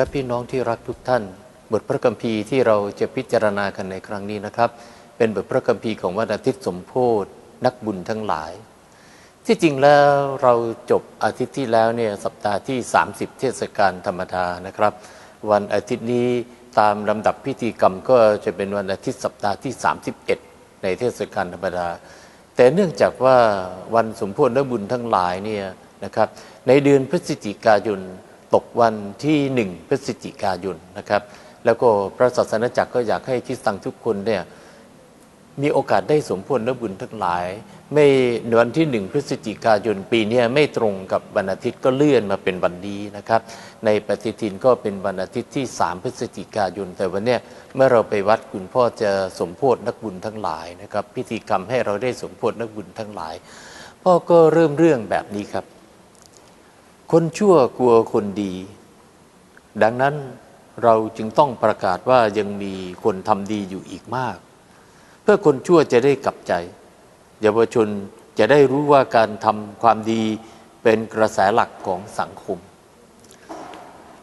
ครับพี่น้องที่รักทุกท่าน บทพระคัมภีร์ที่เราจะพิจารณากันในครั้งนี้นะครับ เป็นบทพระคัมภีร์ของวันอาทิตย์สมโพธนักบุญทั้งหลาย ที่จริงแล้วเราจบอาทิตย์ที่แล้วเนี่ยสัปดาห์ที่ 30 เทศกาลธรรมดานะครับ วันอาทิตย์นี้ตามลำดับพิธีกรรมก็จะเป็นวันอาทิตย์สัปดาห์ที่ 31 ในเทศกาลธรรมดา แต่เนื่องจากว่าวันสมโพธินักบุญทั้งหลายเนี่ยนะครับในเดือนพฤศจิกายน ตกวันที่หนึ่งพฤศจิกายนนะครับ แล้วก็พระศาสนาจักรก็อยากให้คริสตังทุกคนเนี่ยมีโอกาสได้สมพธินักบุญทั้งหลาย ไม่วันที่หนึ่งพฤศจิกายนปีนี้ไม่ตรงกับวันอาทิตย์ก็เลื่อนมาเป็นวันนี้นะครับ ในปฏิทินก็เป็นวันอาทิตย์ที่ 3 พฤศจิกายน แต่วันนี้เมื่อเราไปวัดคุณพ่อจะสมโพธินักบุญทั้งหลายนะครับ พิธีกรรมให้เราได้สมโพธินักบุญทั้งหลาย พ่อก็เริ่มเรื่องแบบนี้ครับ คนชั่วกลัวคนดี ดังนั้นเราจึงต้องประกาศว่ายังมีคนทำดีอยู่อีกมาก เพื่อคนชั่วจะได้กลับใจ เยาวชนจะได้รู้ว่าการทำความดีเป็นกระแสหลักของสังคม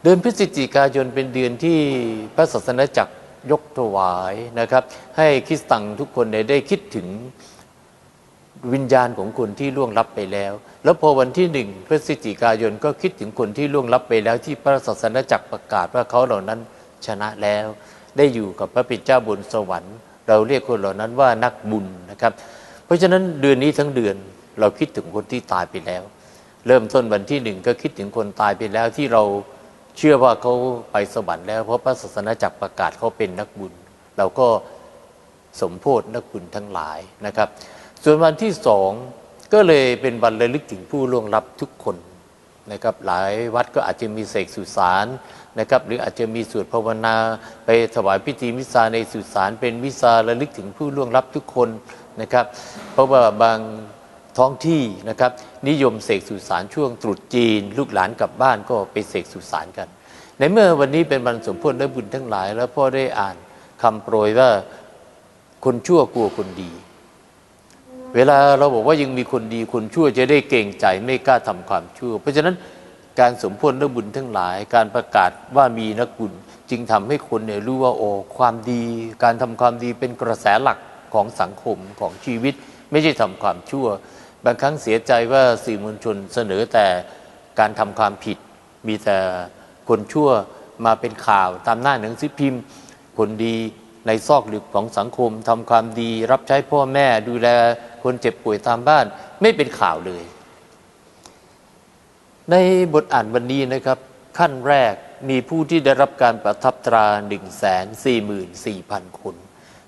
เดือนพฤศจิกายนเป็นเดือนที่พระศาสนาจักรยกถวายนะครับ ให้คริสตังทุกคนได้ได้คิดถึง วิญญาณของคนที่ล่วงลับไปแล้ว แล้วพอวันที่หนึ่งพฤศจิกายนก็คิดถึงคนที่ล่วงลับไปแล้ว ที่พระศาสนาจักรประกาศว่าเขาเหล่านั้นชนะแล้ว ได้อยู่กับพระปิดเจ้าบนสวรรค์ เราเรียกคนเหล่านั้นว่านักบุญนะครับ เพราะฉะนั้นเดือนนี้ทั้งเดือนเราคิดถึงคนที่ตายไปแล้ว เริ่มต้นวันที่หนึ่งก็คิดถึงคนตายไปแล้วที่เราเชื่อว่าเขาไปสวรรค์แล้วเพราะพระศาสนาจักรประกาศเขาเป็นนักบุญ เราก็สมโพธนักบุญทั้งหลายนะครับ ส่วนวันที่สองก็เลยเป็นวันระลึกถึงผู้ล่วงลับทุกคนนะครับหลายวัดก็อาจจะมีเสกสุสานนะครับหรืออาจจะมีสวดภาวนาไปถวายพิธีมิสซาในสุสานเป็นมิสซาระลึกถึงผู้ล่วงลับทุกคนนะครับ เพราะว่าบางท้องที่นะครับนิยมเสกสุสานช่วงตรุษจีน ลูกหลานกลับบ้านก็ไปเสกสุสานกัน ในเมื่อวันนี้เป็นวันสมโพธิได้บุญทั้งหลาย แล้วพ่อได้อ่านคำโปรยว่าคนชั่วกลัวคนดี เวลาเราบอกว่ายังมีคนดีคนชั่วจะได้เก่งใจไม่กล้าทำความชั่ว เพราะฉะนั้นการสมพธินักบุญทั้งหลาย การประกาศว่ามีนักบุญจึงทำให้คนเนี่ยรู้ว่าโอ้ความดี การทำความดีเป็นกระแสหลักของสังคมของชีวิต ไม่ใช่ทำความชั่ว บางครั้งเสียใจว่าสื่อมวลชนเสนอแต่การทำความผิด มีแต่คนชั่วมาเป็นข่าวตามหน้าหนังสือพิมพ์คนดีในซอกหลืบของสังคมทำความดี รับใช้พ่อแม่ดูแล คนเจ็บป่วยตามบ้าน ไม่เป็นข่าวเลย ในบทอ่านวันนี้นะครับ ขั้นแรกมีผู้ที่ได้รับการประทับตรา 1 4 4 0 0 0 คน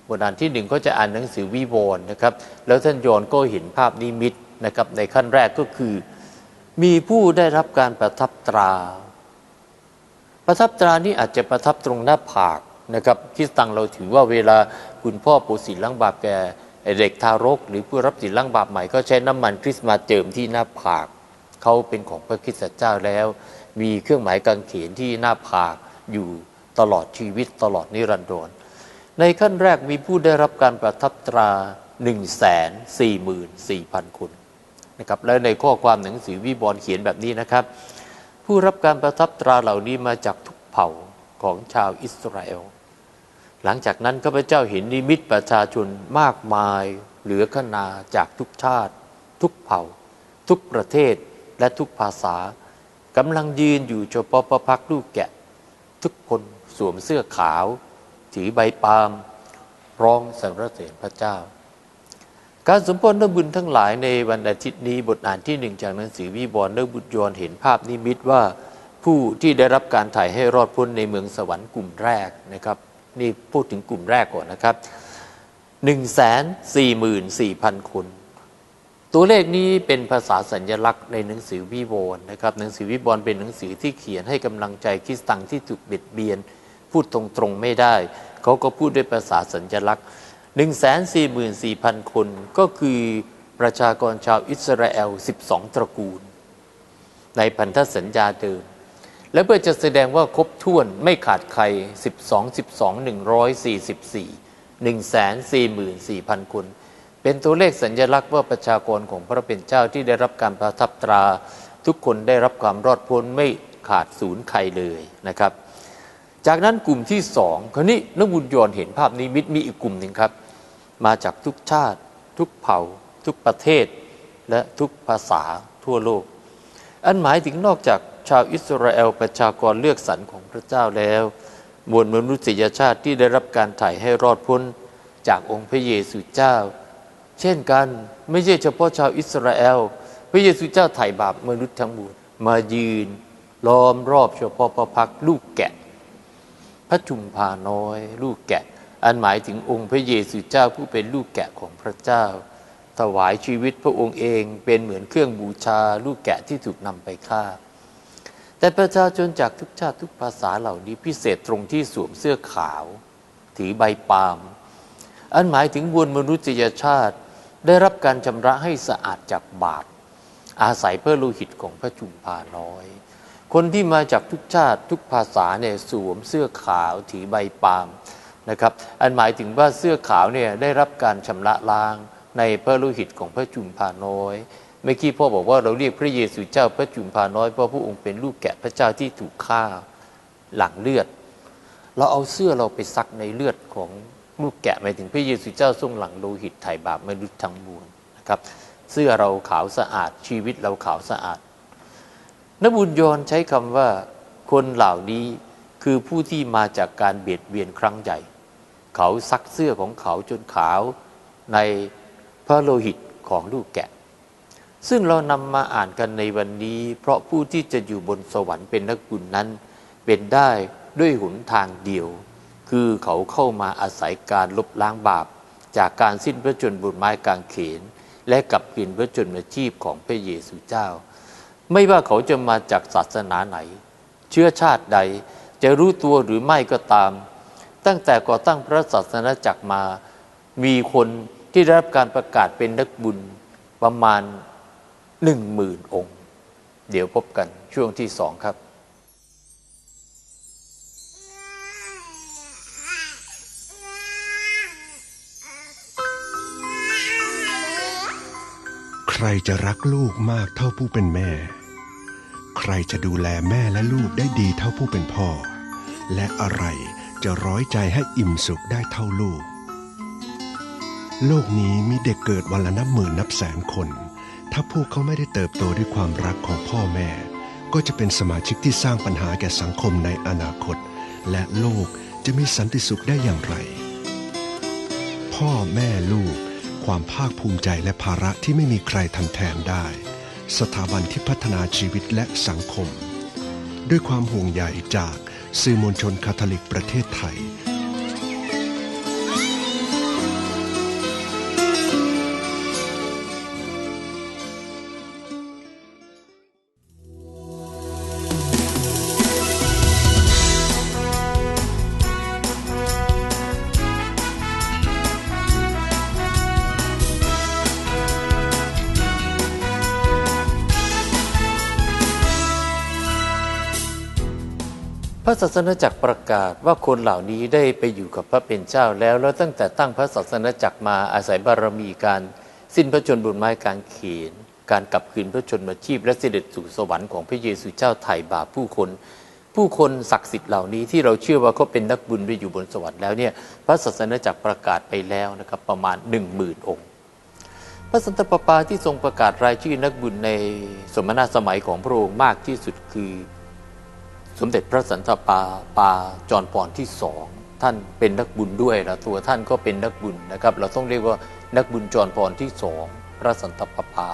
บทอ่านที่หนึ่งก็จะอ่านหนังสือวิวรณ์นะครับ แล้วท่านโยนก็เห็นภาพนิมิตนะครับ ในขั้นแรกก็คือ มีผู้ได้รับการประทับตรา ประทับตรานี้อาจจะประทับตรงหน้าผากนะครับคริสตังเราถือว่าเวลาคุณพ่อปูสินล้างบาปแก เด็กทารก หรือผู้รับสินล้างบาปใหม่ก็ใช้น้ำมันคริสต์มาเจิมที่หน้าผาก เขาเป็นของพระคริสตเจ้าแล้ว มีเครื่องหมายกางเขนที่หน้าผากอยู่ตลอดชีวิตตลอดนิรันดรในขั้นแรกมีผู้ได้รับการประทับตรา 1 4 4 0 0 0 คนนะครับและในข้อความหนังสือวิบรณ์เขียนแบบนี้นะครับ ผู้รับการประทับตราเหล่านี้มาจากทุกเผ่าของชาวอิสราเอล หลังจากนั้นข้าพเจ้าเห็นนิมิตประชาชนมากมายเหลือขนาจากทุกชาติ ทุกเผ่า ทุกประเทศและทุกภาษากำลังยืนอยู่เฉพาะประพักลูกแกะ ทุกคนสวมเสื้อขาว ถือใบปาล์มร้องสรรเสริญพระเจ้า การสมโภชนบุญทั้งหลายในวันอาทิตย์นี้บทอ่านที่หนึ่งจากหนังสือวิบรณ์เนบุตรยนเห็นภาพนิมิตว่าผู้ที่ได้รับการถ่ายให้รอดพ้นในเมืองสวรรค์กลุ่มแรกนะครับ นี่พูดถึงกลุ่มแรกก่อนนะครับ1 4 4 0 0 0 คน ตัวเลขนี้เป็นภาษาสัญลักษณ์ในหนังสือวิวรณ์นะครับ หนังสือวิวรณ์เป็นหนังสือที่เขียนให้กำลังใจคริสตังที่ถูกเบียดเบียน พูดตรงๆไม่ได้ เขาก็พูดด้วยภาษาสัญลักษณ์ 1 4 4 0 0 0 คน ก็คือประชากรชาวอิสราเอล 12 ตระกูล ในพันธสัญญาเดิม และเพื่อจะแสดงว่าครบถ้วนไม่ขาดใคร 12 12 144 144,000 คน เป็นตัวเลขสัญญลักษณ์ว่าประชากรของพระเป็นเจ้าที่ได้รับการประทับตรา ทุกคนได้รับความรอดพ้นไม่ขาดศูนย์ใครเลยนะครับ จากนั้นกลุ่มที่สองคราวนี้นักบุญยนเห็นภาพนิมิตมีอีกกลุ่มหนึ่งครับ มาจากทุกชาติ ทุกเผ่า ทุกประเทศ และทุกภาษาทั่วโลก อันหมายถึงนอกจาก ชาวอิสราเอลประชากรเลือกสรรของพระเจ้าแล้ว มวลมนุษยชาติที่ได้รับการไถ่ให้รอดพ้นจากองค์พระเยซูเจ้า เช่นกันไม่ใช่เฉพาะชาวอิสราเอล พระเยซูเจ้าไถ่บาปมนุษย์ทั้งมวลมายืน ล้อมรอบเฉพาะพระพักลูกแกะ พระจุมพาน้อย ลูกแกะ อันหมายถึงองค์พระเยซูเจ้าผู้เป็นลูกแกะของพระเจ้า ถวายชีวิตพระองค์เองเป็นเหมือนเครื่องบูชาลูกแกะที่ถูกนำไปฆ่า แต่ประชาชนจากทุกชาติทุกภาษาเหล่านี้พิเศษตรงที่สวมเสื้อขาว ถือใบปาล์มอันหมายถึงมวลมนุษยชาติได้รับการชำระให้สะอาดจากบาปอาศัยเพื่อโลหิตของพระจุมพาน้อย คนที่มาจากทุกชาติทุกภาษาเนี่ยสวมเสื้อขาวถือใบปาล์มนะครับ อันหมายถึงว่าเสื้อขาวเนี่ยได้รับการชำระล้างในพระโลหิตของพระจุมพาน้อย เมื่อกี้พ่อบอกว่าเราเรียกพระเยซูเจ้าพระจุมพาน้อยเพราะพระองค์เป็นลูกแกะพระเจ้าที่ถูกฆ่าหลังเลือด เราเอาเสื้อเราไปซักในเลือดของลูกแกะหมายถึงพระเยซูเจ้าทรงหลังโลหิตไถ่บาปมนุษย์ทั้งมวลนะครับ เสื้อเราขาวสะอาดชีวิตเราขาวสะอาดนบุญยนใช้คำว่าคนเหล่านี้คือผู้ที่มาจากการเบียดเบียนครั้งใหญ่ เขาซักเสื้อของเขาจนขาวในพระโลหิตของลูกแกะ ซึ่งเรานำมาอ่านกันในวันนี้ เพราะผู้ที่จะอยู่บนสวรรค์เป็นนักบุญนั้น เป็นได้ด้วยหนทางเดียว คือเขาเข้ามาอาศัยการลบล้างบาป จากการสิ้นพระชนม์บนไม้กางเขน และกลับเปลี่ยนพระชนมาชีพของพระเยซูเจ้า ไม่ว่าเขาจะมาจากศาสนาไหน เชื้อชาติใดจะรู้ตัวหรือไม่ก็ตาม ตั้งแต่ก่อตั้งพระศาสนาจักรมา มีคนที่ได้รับการประกาศเป็นนักบุญประมาณ หนึ่งหมื่นองค์ เดี๋ยวพบกันช่วงที่สองครับใครจะรักลูกมากเท่าผู้เป็นแม่ ใครจะดูแลแม่และลูกได้ดีเท่าผู้เป็นพ่อ และอะไรจะร้อยใจให้อิ่มสุขได้เท่าลูก โลกนี้มีเด็กเกิดวันละนับหมื่นนับแสนคน ถ้าพวกเขาไม่ได้เติบโตด้วยความรักของพ่อแม่ ก็จะเป็นสมาชิกที่สร้างปัญหาแก่สังคมในอนาคต และโลกจะมีสันติสุขได้อย่างไร พ่อแม่ลูก ความภาคภูมิใจและภาระที่ไม่มีใครทำแทนได้ สถาบันที่พัฒนาชีวิตและสังคม ด้วยความห่วงใยจากสื่อมวลชนคาทอลิกประเทศไทย พระศาสนาจักรประกาศว่าคนเหล่านี้ได้ไปอยู่กับพระเป็นเจ้าแล้ว แล้วตั้งแต่ตั้งพระศาสนาจักรมาอาศัยบารมีการ สิ้นพระชนม์บนไม้กางเขน การกลับคืนพระชนมาชีพและเสด็จสู่สวรรค์ของพระเยซูเจ้าไถ่บาปผู้คน ผู้คนศักดิ์สิทธิ์เหล่านี้ที่เราเชื่อว่าเขาเป็นนักบุญไปอยู่บนสวรรค์แล้วเนี่ยพระศาสนาจักรประกาศไปแล้วนะครับประมาณหนึ่งหมื่นองค์พระสันตะปาปาที่ทรงประกาศรายชื่อนักบุญในสมณะสมัยของพระองค์มากที่สุดคือ สมเด็จพระสันตะปาปาจอห์นปอนที่สองท่านเป็นนักบุญด้วยแล้วตัวท่านก็เป็นนักบุญนะครับ เราต้องเรียกว่านักบุญจอห์นปอนที่สองพระสันตะปาปา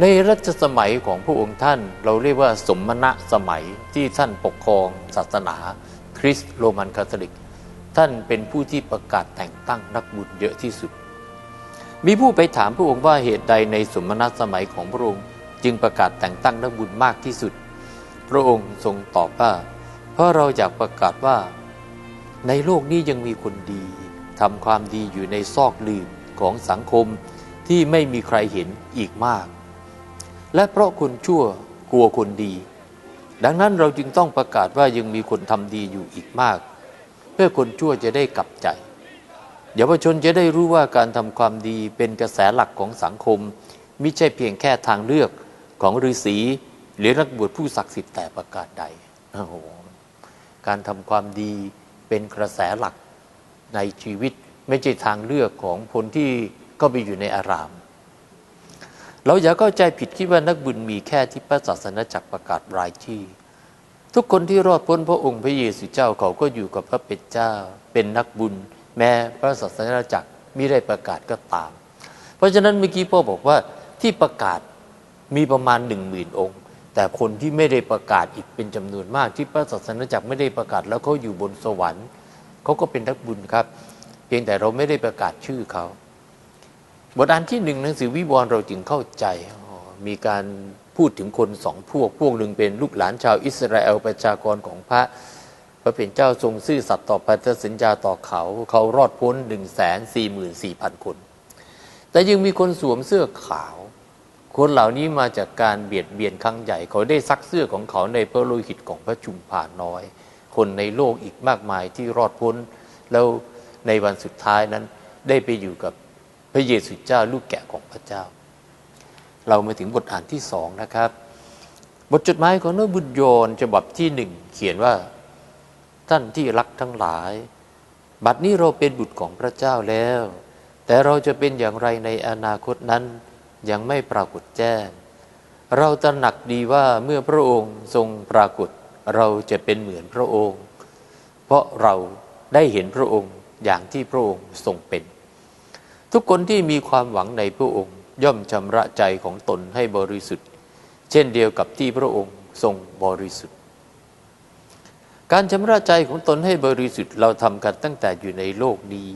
ในรัชสมัยของพระองค์ท่านเราเรียกว่าสมณะสมัยที่ท่านปกครองศาสนา คริสต์โรมันคาทอลิก ท่านเป็นผู้ที่ประกาศแต่งตั้งนักบุญเยอะที่สุด มีผู้ไปถามพระองค์ว่าเหตุใดในสมณะสมัยของพระองค์ จึงประกาศแต่งตั้งนักบุญมากที่สุด พระองค์ทรงตอบว่า เพราะเราอยากประกาศว่า ในโลกนี้ยังมีคนดีทำความดีอยู่ในซอกลืมของสังคมที่ไม่มีใครเห็นอีกมาก และเพราะคนชั่วกลัวคนดี ดังนั้นเราจึงต้องประกาศว่ายังมีคนทำดีอยู่อีกมาก เพื่อคนชั่วจะได้กลับใจเยาวชนจะได้รู้ว่าการทำความดีเป็นกระแสหลักของสังคม มิใช่เพียงแค่ทางเลือกของฤาษี หรือนักบวชผู้ศักดิ์สิทธิ์แต่ประการใดโอ้โหการทำความดีเป็นกระแสหลักในชีวิตไม่ใช่ทางเลือกของคนที่ก็ไปอยู่ในอาราม เราอย่าเข้าใจผิดคิดว่านักบุญมีแค่ที่พระศาสนาจักรประกาศรายที่ทุกคนที่รอดพ้นพระองค์พระเยซูเจ้าเขาก็อยู่กับพระเป็นเจ้า เป็นนักบุญ แม้พระศาสนาจักรมิได้ประกาศก็ตาม เพราะฉะนั้นเมื่อกี้พ่อบอกว่าที่ประกาศมีประมาณหนึ่งหมื่นองค์ แต่คนที่ไม่ได้ประกาศอีกเป็นจำนวนมากที่พระศาสนาจักรไม่ได้ประกาศแล้วเขาอยู่บนสวรรค์เขาก็เป็นนักบุญครับ เพียงแต่เราไม่ได้ประกาศชื่อเขาบทอ่านที่หนึ่งหนังสือวิวรณ์เราจึงเข้าใจ มีการพูดถึงคนสองพวก พวกหนึ่งเป็นลูกหลานชาวอิสราเอลประชากรของพระพระเป็นเจ้าทรงซื่อสัตย์ต่อพันธสัญญาต่อเขา เขารอดพ้นหนึ่งแสนสี่หมื่นสี่พันคน แต่ยังมีคนสวมเสื้อขาว คนเหล่านี้มาจากการเบียดเบียนครั้งใหญ่ เขาได้ซักเสื้อของเขาในพระโลหิตของพระชุมพาน้อย คนในโลกอีกมากมายที่รอดพ้น แล้วในวันสุดท้ายนั้นได้ไปอยู่กับพระเยซูเจ้าลูกแกะของพระเจ้า เรามาถึงบทอ่านที่สองนะครับ บทจดหมายของนบุญโยนฉบับที่หนึ่งเขียนว่าท่านที่รักทั้งหลาย บัดนี้เราเป็นบุตรของพระเจ้าแล้ว แต่เราจะเป็นอย่างไรในอนาคตนั้น ยังไม่ปรากฏแจ้ง เราตระหนักดีว่าเมื่อพระองค์ทรงปรากฏ เราจะเป็นเหมือนพระองค์ เพราะเราได้เห็นพระองค์อย่างที่พระองค์ทรงเป็น ทุกคนที่มีความหวังในพระองค์ย่อมชำระใจของตนให้บริสุทธิ์ เช่นเดียวกับที่พระองค์ทรงบริสุทธิ์ การชำระใจของตนให้บริสุทธิ์เราทำกันตั้งแต่อยู่ในโลกนี้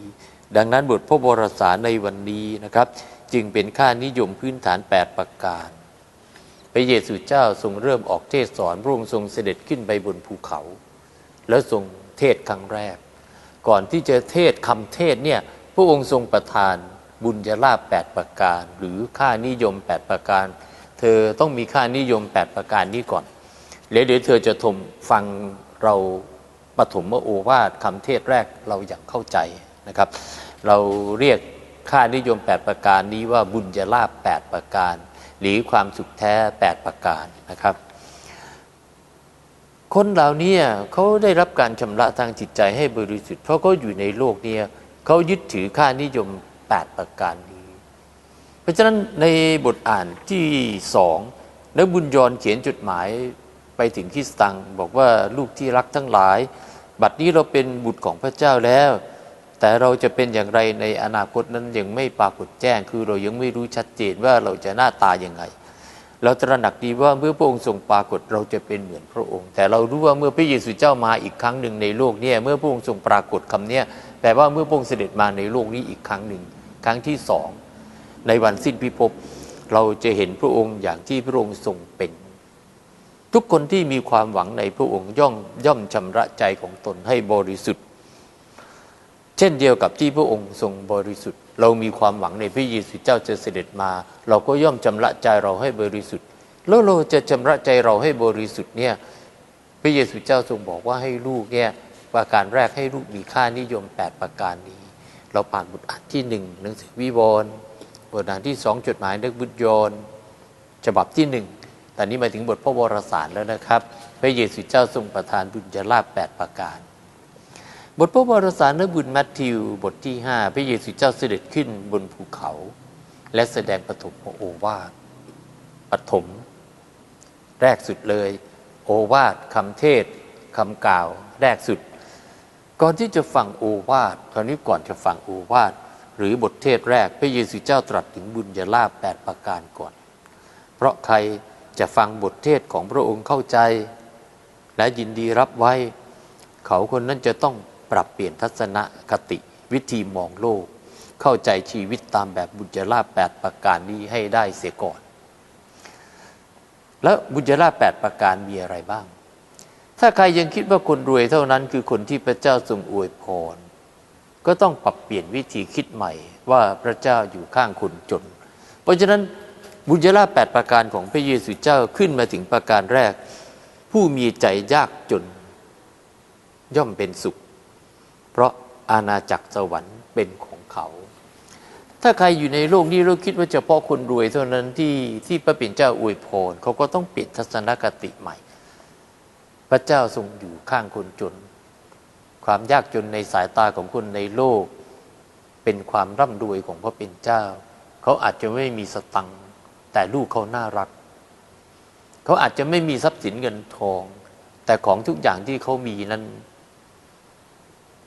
ดังนั้นบทพระบรสารในวันนี้นะครับ จึงเป็นค่านิยมพื้นฐาน 8 ประการ พระเยซูเจ้าทรงเริ่มออกเทศสอนพระองค์ทรงเสด็จขึ้นไปบนภูเขา แล้วทรงเทศครั้งแรก ก่อนที่จะเทศคำเทศเนี่ยพระองค์ทรงประทานบุญญาลาภ8ประการ หรือค่านิยม 8 ประการ เธอต้องมีค่านิยม 8 ประการนี้ก่อนแล้วเดี๋ยวเธอจะทมฟังเราปฐมโอวาทคำเทศแรกเราอย่างเข้าใจนะครับ เราเรียก ค่านิยม 8 ประการนี้ว่าบุญญาลาภ8ประการ หรือความสุขแท้ 8 ประการนะครับ คนเหล่านี้เขาได้รับการชำระทางจิตใจให้บริสุทธิ์เพราะเขาอยู่ในโลกเนี้เขายึดถือค่านิยม 8 ประการนี้ เพราะฉะนั้นในบทอ่านที่สองนักบุญยอนเขียนจดหมายไปถึงคริสตังบอกว่าลูกที่รักทั้งหลาย บัดนี้เราเป็นบุตรของพระเจ้าแล้ว แต่เราจะเป็นอย่างไรในอนาคตนั้นยังไม่ปรากฏแจ้ง คือเรายังไม่รู้ชัดเจนว่าเราจะหน้าตายังไง เราตระหนักดีว่าเมื่อพระองค์ทรงปรากฏเราจะเป็นเหมือนพระองค์ แต่เรารู้ว่าเมื่อพระเยซูเจ้ามาอีกครั้งหนึ่งในโลกเนี่ยเมื่อพระองค์ทรงปรากฏคำเนี้ยแปลว่าเมื่อพระองค์เสด็จมาในโลกนี้อีกครั้งหนึ่ง ครั้งที่สองในวันสิ้นพิภพเราจะเห็นพระองค์อย่างที่พระองค์ทรงเป็น ทุกคนที่มีความหวังในพระองค์ย่อมย่อมชำระใจของตนให้บริสุทธิ์ เช่นเดียวกับที่พระองค์ทรงบริสุทธิ์ เรามีความหวังในพระเยซูเจ้าจะเสด็จมา เราก็ย่อมชำระใจเราให้บริสุทธิ์ แล้วเราจะชำระใจเราให้บริสุทธิ์เนี่ยพระเยซูเจ้าทรงบอกว่าให้ลูกเนี่ยประการแรกให้ลูกมีค่านิยม 8 ประการนี้ เราผ่านบทอ่านที่หนึ่งหนังสือวิวรณ์บทอ่านที่สองจดหมายนักบุญยนฉบับที่หนึ่งตอนนี้มาถึงบทพระวรสารแล้วนะครับ พระเยซูเจ้าทรงประทานบุญญาลาภ8ประการ บทพระวรสารนบุญมัทธิวบทที่ 5 พระเยซูเจ้าเสด็จขึ้นบนภูเขา และแสดงปฐมโอวาทปฐมแรกสุดเลย โอวาทคำเทศคำกล่าว แรกสุด ก่อนที่จะฟังโอวาทคราวนี้ก่อนจะฟังโอวาทหรือบทเทศแรกพระเยซูเจ้าตรัสถึงบุญญาลาภ8ประการก่อน เพราะใครจะฟังบทเทศของพระองค์เข้าใจ และยินดีรับไว้ เขาคนนั้นจะต้อง ปรับเปลี่ยนทัศนคติวิธีมองโลก เข้าใจชีวิตตามแบบบุญญาลาภ8ประการนี้ให้ได้เสียก่อน แล้วบุญญาลาภ8ประการมีอะไรบ้าง ถ้าใครยังคิดว่าคนรวยเท่านั้นคือคนที่พระเจ้าทรงอวยพร ก็ต้องปรับเปลี่ยนวิธีคิดใหม่ว่าพระเจ้าอยู่ข้างคนจน เพราะฉะนั้นบุญญาลาภ8ประการของพระเยซูเจ้าขึ้นมาถึงประการแรก ผู้มีใจยากจน ย่อมเป็นสุข เพราะอาณาจักรสวรรค์เป็นของเขา ถ้าใครอยู่ในโลกนี้เราคิดว่าเฉพาะคนรวยเท่านั้นที่ที่พระเป็นเจ้าอวยพรเขาก็ต้องเปลี่ยนทัศนคติใหม่ พระเจ้าทรงอยู่ข้างคนจน ความยากจนในสายตาของคนในโลก เป็นความร่ำรวยของพระเป็นเจ้า เขาอาจจะไม่มีสตังค์แต่ลูกเขาน่ารัก เขาอาจจะไม่มีทรัพย์สินเงินทอง แต่ของทุกอย่างที่เขามีนั้น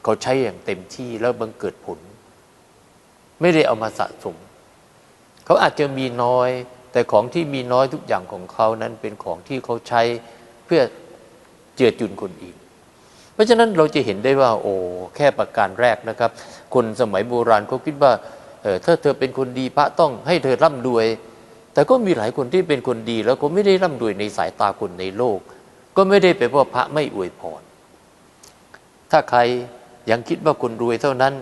เขาใช้อย่างเต็มที่แล้วบังเกิดผล ไม่ได้เอามาสะสม เขาอาจจะมีน้อย แต่ของที่มีน้อยทุกอย่างของเขานั้นเป็นของที่เขาใช้เพื่อเจือจุนคนอื่นเพราะฉะนั้นเราจะเห็นได้ว่า โอ้แค่ประการแรกนะครับ คนสมัยโบราณเขาคิดว่าเออถ้าเธอเป็นคนดีพระต้องให้เธอร่ำรวย แต่ก็มีหลายคนที่เป็นคนดี แล้วก็ไม่ได้ร่ำรวยในสายตาคนในโลก ก็ไม่ได้แปว่าพระไม่อวยพรถ้าใคร ยังคิดว่าคนรวยเท่านั้น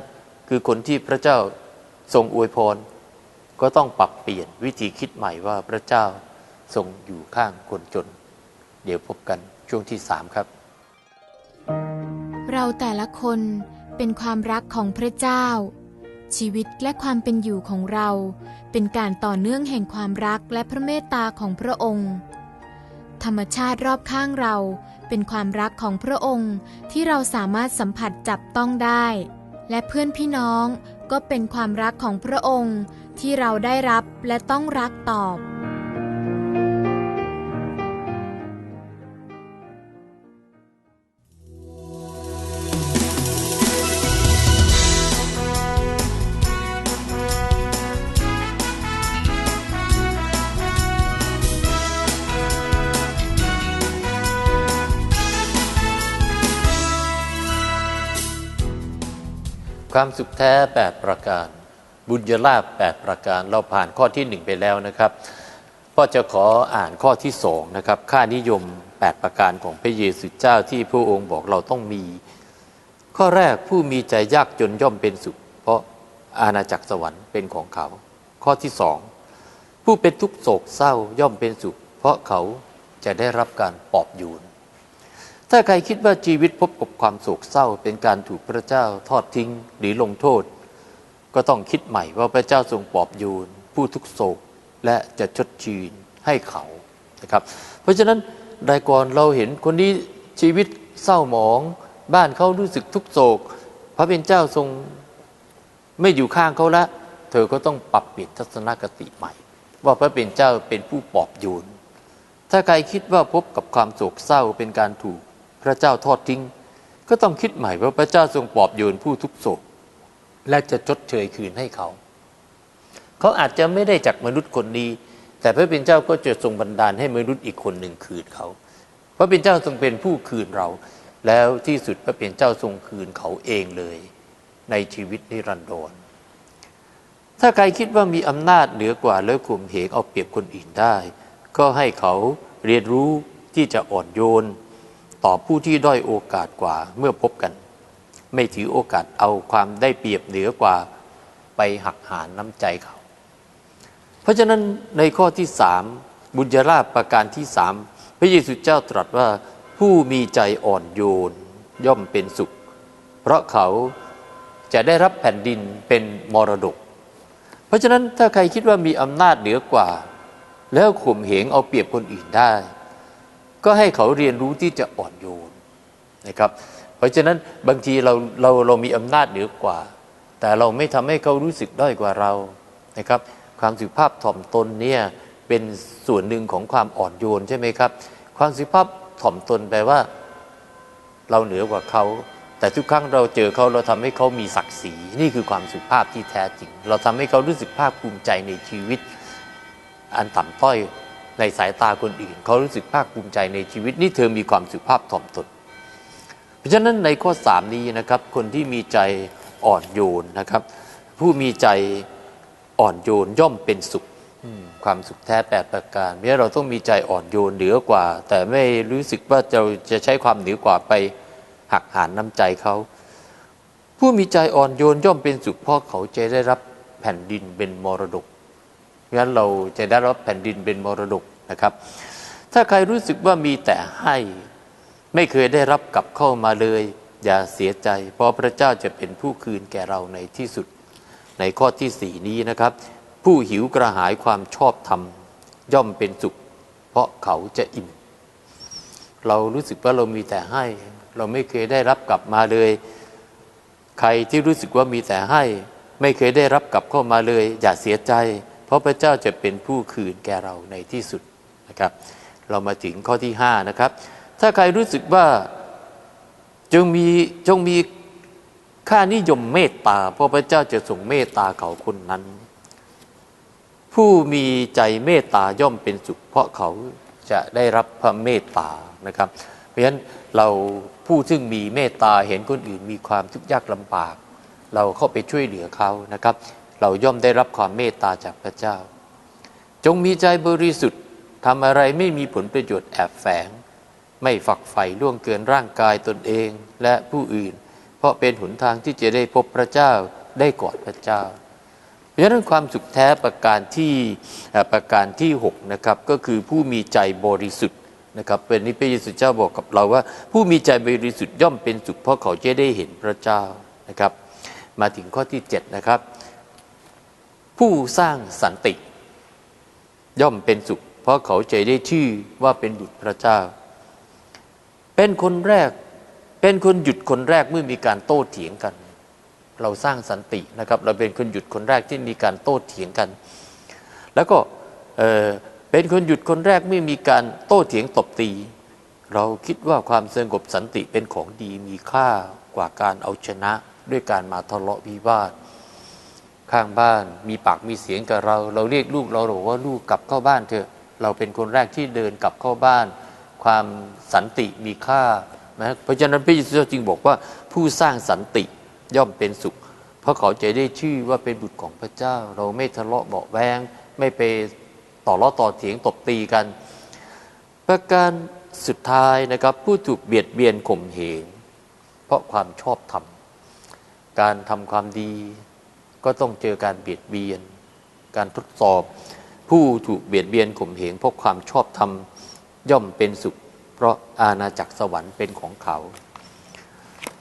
คือคนที่พระเจ้าทรงอวยพร ก็ต้องปรับเปลี่ยนวิธีคิดใหม่ว่าพระเจ้าทรงอยู่ข้างคนจน เดี๋ยวพบกันช่วงที่สามครับ เราแต่ละคนเป็นความรักของพระเจ้า ชีวิตและความเป็นอยู่ของเราเป็นการต่อเนื่องแห่งความรักและพระเมตตาของพระองค์ ธรรมชาติรอบข้างเรา เป็นความรักของพระองค์ที่เราสามารถสัมผัสจับต้องได้ และเพื่อนพี่น้องก็เป็นความรักของพระองค์ที่เราได้รับและต้องรักตอบ ความสุขแท้ 8 ประการ บุญยลาภ8ประการ เราผ่านข้อที่ 1 ไปแล้วนะครับ ก็จะขออ่านข้อที่สองนะครับ ค่านิยม 8 ประการของพระเยซูเจ้าที่พระองค์บอกเราต้องมี ข้อแรกผู้มีใจยากจนย่อมเป็นสุข เพราะอาณาจักรสวรรค์เป็นของเขา ข้อที่สองผู้เป็นทุกโศกเศร้าย่อมเป็นสุข เพราะเขาจะได้รับการปลอบโยน ถ้าใครคิดว่าชีวิตพบกับความโศกเศร้า เป็นการถูกพระเจ้าทอดทิ้งหรือลงโทษ ก็ต้องคิดใหม่ว่าพระเจ้าทรงปลอบโยนผู้ทุกโศกและจะชดชีนให้เขานะครับ เพราะฉะนั้นรายก่อนเราเห็นคนนี้ชีวิตเศร้าหมอง บ้านเขารู้สึกทุกโศก พระเป็นเจ้าทรงไม่อยู่ข้างเขาล้วเธอก็ต้องปรับเปลี่ยนทัศนคติใหม่ ว่าพระเป็นเจ้าเป็นผู้ปลอบโยนถ้าใครคิดว่าพบกับความโศกเศร้าเป็นการถูก พระเจ้าทอดทิ้ง ก็ต้องคิดใหม่ว่าพระเจ้าทรงปลอบโยนผู้ทุกโศก และจะชดเชยคืนให้เขา เขาอาจจะไม่ได้จากมนุษย์คนดีแต่พระเป็นเจ้าก็จะทรงบันดาลให้มนุษย์อีกคนหนึ่งคืนเขา พระเป็นเจ้าทรงเป็นผู้คืนเรา แล้วที่สุดพระเป็นเจ้าทรงคืนเขาเองเลย ในชีวิตนิรันดรถ้าใครคิดว่ามีอำนาจเหนือกว่าแล้วข่มเหงเอาเปรียบคนอื่นได้ ก็ให้เขาเรียนรู้ที่จะอ่อนโยน ต่อผู้ที่ด้อยโอกาสกว่าเมื่อพบกัน ไม่ถือโอกาสเอาความได้เปรียบเหนือกว่าไปหักหานน้ำใจเขา เพราะฉะนั้นในข้อที่สามบุญญาลาภประการที่สามพระเยซูเจ้าตรัสว่าผู้มีใจอ่อนโยนย่อมเป็นสุข เพราะเขาจะได้รับแผ่นดินเป็นมรดก เพราะฉะนั้นถ้าใครคิดว่ามีอำนาจเหนือกว่า แล้วข่มเหงเอาเปรียบคนอื่นได้ ก็ให้เขาเรียนรู้ที่จะอ่อนโยนนะครับ เพราะฉะนั้นบางทีเราเราเรามีอำนาจเหนือกว่า แต่เราไม่ทำให้เขารู้สึกด้อยกว่าเรานะครับ ความสุภาพถ่อมตนเนี่ยเป็นส่วนหนึ่งของความอ่อนโยนใช่ไหมครับ ความสุภาพถ่อมตนแปลว่า เราเหนือกว่าเขาแต่ทุกครั้งเราเจอเขาเราทำให้เขามีศักดิ์ศรีนี่คือความสุภาพที่แท้จริง เราทำให้เขารู้สึกภาคภูมิใจในชีวิต อันต่ำต้อย ในสายตาคนอื่น เขารู้สึกภาคภูมิใจในชีวิตนี่เธอมีความสุภาพถ่อมตนเพราะฉะนั้นในข้อสามนี้นะครับ คนที่มีใจอ่อนโยนนะครับ ผู้มีใจอ่อนโยนย่อมเป็นสุขความสุขแท้แปดประการเมื่อเราต้องมีใจอ่อนโยนเหนือกว่า แต่ไม่รู้สึกว่าเราจะใช้ความเหนือกว่าไปหักหานน้ำใจเขาผู้มีใจอ่อนโยนย่อมเป็นสุขเพราะเขาจะได้รับแผ่นดินเป็นมรดก งั้นเราจะได้รับแผ่นดินเป็นมรดกนะครับ ถ้าใครรู้สึกว่ามีแต่ให้ไม่เคยได้รับกลับเข้ามาเลย อย่าเสียใจ เพราะพระเจ้าจะเป็นผู้คืนแก่เราในที่สุด ในข้อที่สี่นี้นะครับ ผู้หิวกระหายความชอบธรรม ย่อมเป็นสุข เพราะเขาจะอิ่มเรารู้สึกว่าเรามีแต่ให้ เราไม่เคยได้รับกลับมาเลย ใครที่รู้สึกว่ามีแต่ให้ ไม่เคยได้รับกลับเข้ามาเลย อย่าเสียใจ ราะพระเจ้าจะเป็นผู้คืนแก่เราในที่สุดนะครับ เรามาถึงข้อที่ห้านะครับ ถ้าใครรู้สึกว่าจงมีจงมีค่านิยมเมตตาเพราะพระเจ้าจะทรงเมตตาเขาคนนั้น ผู้มีใจเมตตาย่อมเป็นสุข เพราะเขาจะได้รับพระเมตตานะครับ เพราะฉะนั้นเราผู้ซึ่งมีเมตตาเห็นคนอื่นมีความทุกข์ยากลำบาก เราเข้าไปช่วยเหลือเขานะครับ เราย่อมได้รับความเมตตาจากพระเจ้า จงมีใจบริสุทธิ์ทำอะไรไม่มีผลประโยชน์แอบแฝง ไม่ฝักใฝ่ล่วงเกินร่างกายตนเองและผู้อื่น เพราะเป็นหนทางที่จะได้พบพระเจ้าได้กอดพระเจ้าเพราะฉะนั้นความสุขแท้ประการที่ประการที่6นะครับก็คือผู้มีใจบริสุทธิ์นะครับเป็นนี้พระเยซูเจ้าบอกกับเราว่า ผู้มีใจบริสุทธิ์ย่อมเป็นสุขเพราะเขาจะได้เห็นพระเจ้านะครับ มาถึงข้อที่7นะครับ ผู้สร้างสันติ ย่อมเป็นสุข เพราะเขาใจได้ชื่อว่าเป็นบุตรพระเจ้า เป็นคนแรก เป็นคนหยุดคนแรกเมื่อมีการโต้เถียงกัน เราสร้างสันตินะครับ เราเป็นคนหยุดคนแรกที่มีการโต้เถียงกัน แล้วก็เออเป็นคนหยุดคนแรกเมื่อมีการโต้เถียงตบตี เราคิดว่าความสงบสันติเป็นของดีมีค่ากว่าการเอาชนะด้วยการมาทะเลาะวิวาท ข้างบ้านมีปากมีเสียงกับเรา เราเรียกลูกเราบอกว่าลูกกลับเข้าบ้านเถอะ เราเป็นคนแรกที่เดินกลับเข้าบ้าน ความสันติมีค่านะเพราะฉะนั้นพระเยซูจึงบอกว่าผู้สร้างสันติย่อมเป็นสุข เพราะเขาจะได้ชื่อว่าเป็นบุตรของพระเจ้า เราไม่ทะเลาะเบาแวงไม่ไปต่อล้อต่อเถียงตบตีกัน ประการสุดท้ายนะครับผู้ถูกเบียดเบียนข่มเหงเพราะความชอบธรรมการทำความดี ก็ต้องเจอการเบียดเบียน การทดสอบ ผู้ถูกเบียดเบียนข่มเหงเพราะความชอบธรรมย่อมเป็นสุข เพราะอาณาจักรสวรรค์เป็นของเขา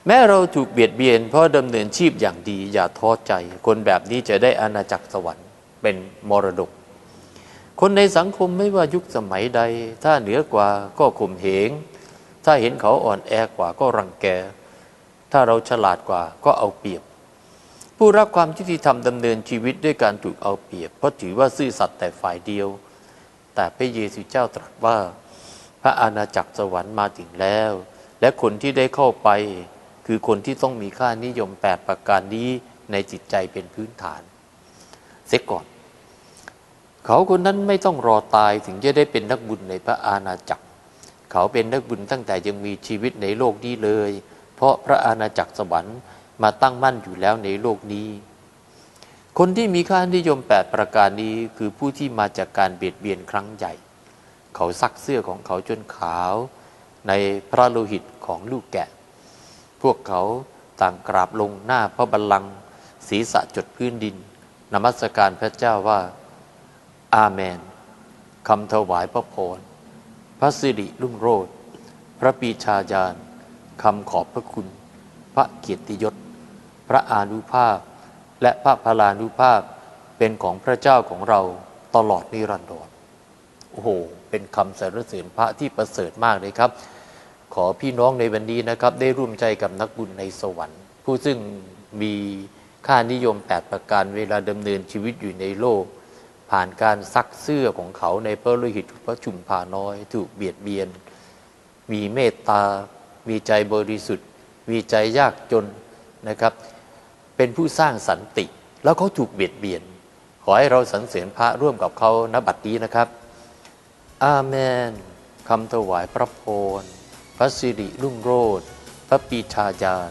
แม้เราถูกเบียดเบียน เพราะดำเนินชีพอย่างดีอย่าท้อใจ คนแบบนี้จะได้อาณาจักรสวรรค์เป็นมรดก คนในสังคมไม่ว่ายุคสมัยใด ถ้าเหนือกว่าก็ข่มเหง ถ้าเห็นเขาอ่อนแอกว่าก็รังแก ถ้าเราฉลาดกว่าก็เอาเปรียบ ผู้รักความยุติธรรมดำเนินชีวิตด้วยการถูกเอาเปรียบ เพราะถือว่าซื่อสัตย์แต่ฝ่ายเดียว แต่พระเยซูเจ้าตรัสว่า พระอาณาจักรสวรรค์มาถึงแล้ว และคนที่ได้เข้าไป คือคนที่ต้องมีค่านิยมแปดประการนี้ในจิตใจเป็นพื้นฐาน เสียก่อน เขาคนนั้นไม่ต้องรอตายถึงจะได้เป็นนักบุญในพระอาณาจักร เขาเป็นนักบุญตั้งแต่ยังมีชีวิตในโลกนี้เลย เพราะพระอาณาจักรสวรรค์ มาตั้งมั่นอยู่แล้วในโลกนี้ คนที่มีค่านิยมแปดประการนี้คือผู้ที่มาจากการเบียดเบียนครั้งใหญ่ เขาซักเสื้อของเขาจนขาว ในพระโลหิตของลูกแกะ พวกเขาต่างกราบลงหน้าพระบัลลังก์ศีรษะจดพื้นดินนมัสการพระเจ้าว่า อาเมนคำถวายพระพรพระสิริรุ่งโรจน์พระปีชาญาณคำขอบพระคุณ พระเกียรติยศ พระอานุภาพ และพระพลานุภาพเป็นของพระเจ้าของเราตลอดนิรันดรโอ้โห เป็นคำสรรเสริญพระที่ประเสริฐมากเลยครับ ขอพี่น้องในวันนี้นะครับ ได้ร่วมใจกับนักบุญในสวรรค์ ผู้ซึ่งมีค่านิยม 8 ประการเวลาดำเนินชีวิตอยู่ในโลก ผ่านการซักเสื้อของเขาในพระโลหิตพระชุมพาน้อย ถูกเบียดเบียน มีเมตตา มีใจบริสุทธิ์ มีใจยากจน นะครับ เป็นผู้สร้างสันติ แล้วเขาถูกเบียดเบียน ขอให้เราสรรเสริญพระร่วมกับเขาณบัดนี้นะครับ อาเมนคำถวายพระพรพระสิริรุ่งโรจน์พระปีชาญาณ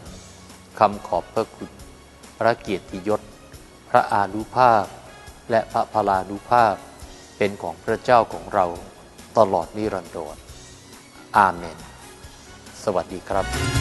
คำขอบพระคุณ พระเกียรติยศ พระอานุภาพ และพระพลานุภาพ เป็นของพระเจ้าของเราตลอดนิรันดรอาเมน สวัสดีครับ